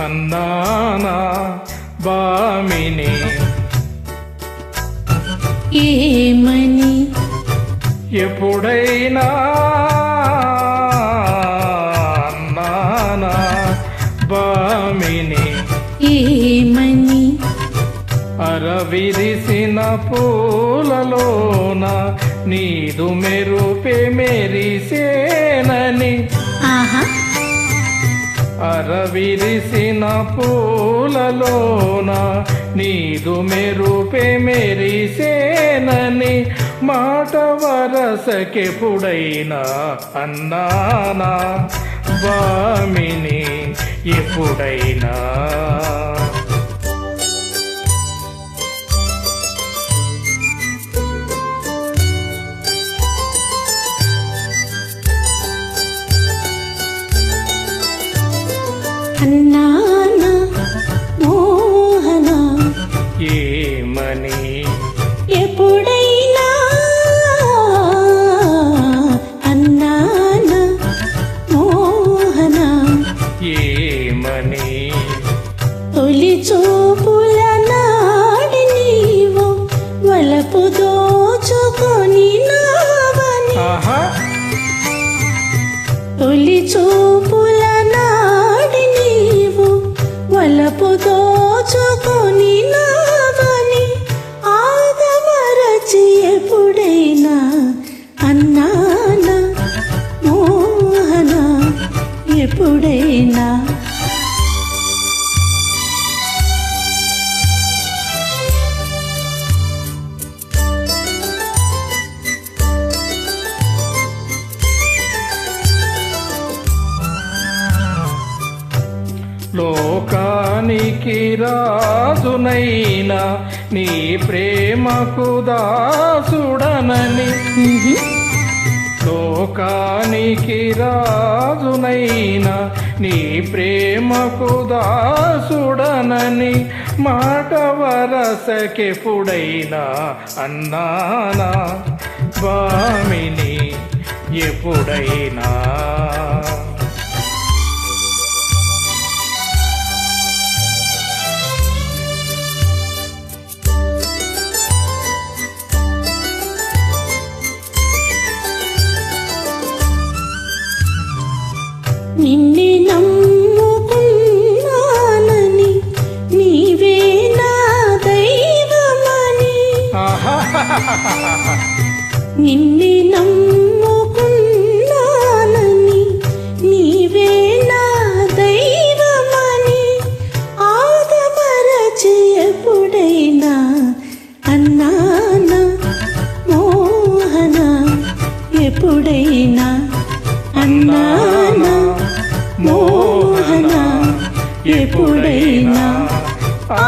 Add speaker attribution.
Speaker 1: అన్నానా బామిని.
Speaker 2: ఏమని
Speaker 1: ఎప్పుడైనా అన్నానా బామిని.
Speaker 2: ఏమని
Speaker 1: అరవిరిసిన పూలలోన నీదు మెరుపే మెరిసేనని అరవిరిసిన పూలలోన నీదు మెరుపే మెరిసేనని మాట వరసకెప్పుడైనా అన్నానా? వామిని ఎప్పుడైనా?
Speaker 2: అన్నానా మోహన?
Speaker 1: ఏమని?
Speaker 2: ఎప్పుడైనా అన్నానా మోహన?
Speaker 1: ఏమని?
Speaker 2: తొలి చూపుల నాడి నీవు వలపు దోచుకొని నావని. తొలి చూపుల వలపు దోచుకొని నావని ఆదమరచి ఎప్పుడైనా అన్నాన? మోహన? ఎప్పుడైనా?
Speaker 1: లోకా లోకానికి రాజునైనా నీ ప్రేమకు దాసుడనని. లోకానికి రాజునైనా నీ ప్రేమకు దాసుడనని. మాట వరసకెప్పుడైనా అన్నానా. బామిని ఎప్పుడైనా
Speaker 2: నిన్నే నమ్ముకున్నానని నీవే నా దైవమని ఆదమరచి ఎప్పుడైనా అన్నాన మోహన ఎప్పుడైనా అన్నాన మోహన ఎప్పుడైనా
Speaker 1: ఆ